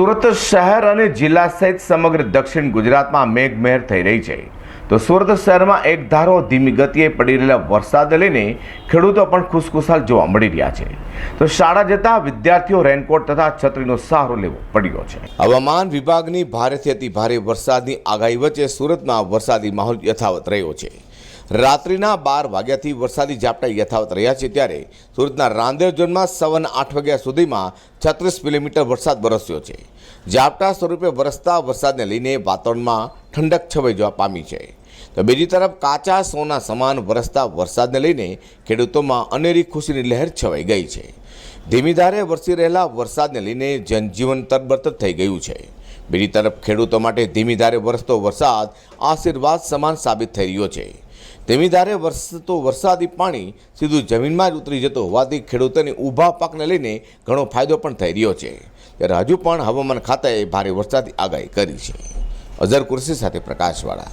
સુરત શહેર અને જિલ્લા સહિત સમગ્ર દક્ષિણ ગુજરાતમાં મેઘમહેર થઈ રહી છે. તો સુરત શહેરમાં એક ધારો ધીમી ગતિએ પડી રહેલા વરસાદ લઈને ખેડૂતો પણ ખુશખુશાલ જોવા મળી રહ્યા છે. તો શાળા જતા વિદ્યાર્થીઓ રેનકોટ તથા છત્રીનો સહારો લેવો પડ્યો છે. હવામાન વિભાગની ભારેથી અતિ ભારે વરસાદની આગાહી વચ્ચે સુરતમાં વરસાદી માહોલ યથાવત રહ્યો છે. રાત્રિના બાર વાગ્યાથી વરસાદી ઝાપટા યથાવત રહ્યા છે ત્યારે સુરતના રાંદેર ઝોનમાં સવારના આઠ વાગ્યા સુધીમાં છત્રીસ મિલીમીટર વરસાદ વરસ્યો છે. ઝાપટા સ્વરૂપે વરસતા વરસાદને લઈને વાતાવરણમાં ઠંડક છવાઈ જવા પામી છે. તો બીજી તરફ કાચા સોના સમાન વરસતા વરસાદને લઈને ખેડૂતોમાં અનેરી ખુશીની લહેર છવાઈ ગઈ છે. ધીમી ધારે વરસી રહેલા વરસાદને લઈને જનજીવન તરબતર થઈ ગયું છે. બીજી તરફ ખેડૂતો માટે ધીમી ધારે વરસતો વરસાદ આશીર્વાદ સમાન સાબિત થઈ રહ્યો છે. ધીમી ધારે વરસતો વરસાદી પાણી સીધું જમીનમાં જ ઉતરી જતો હોવાથી ખેડૂતોને ઊભા પાકને લઈને ઘણો ફાયદો પણ થઈ રહ્યો છે. ત્યારે હજુ પણ હવામાન ખાતાએ ભારે વરસાદની આગાહી કરી છે. અઝર કુરશી સાથે પ્રકાશવાળા.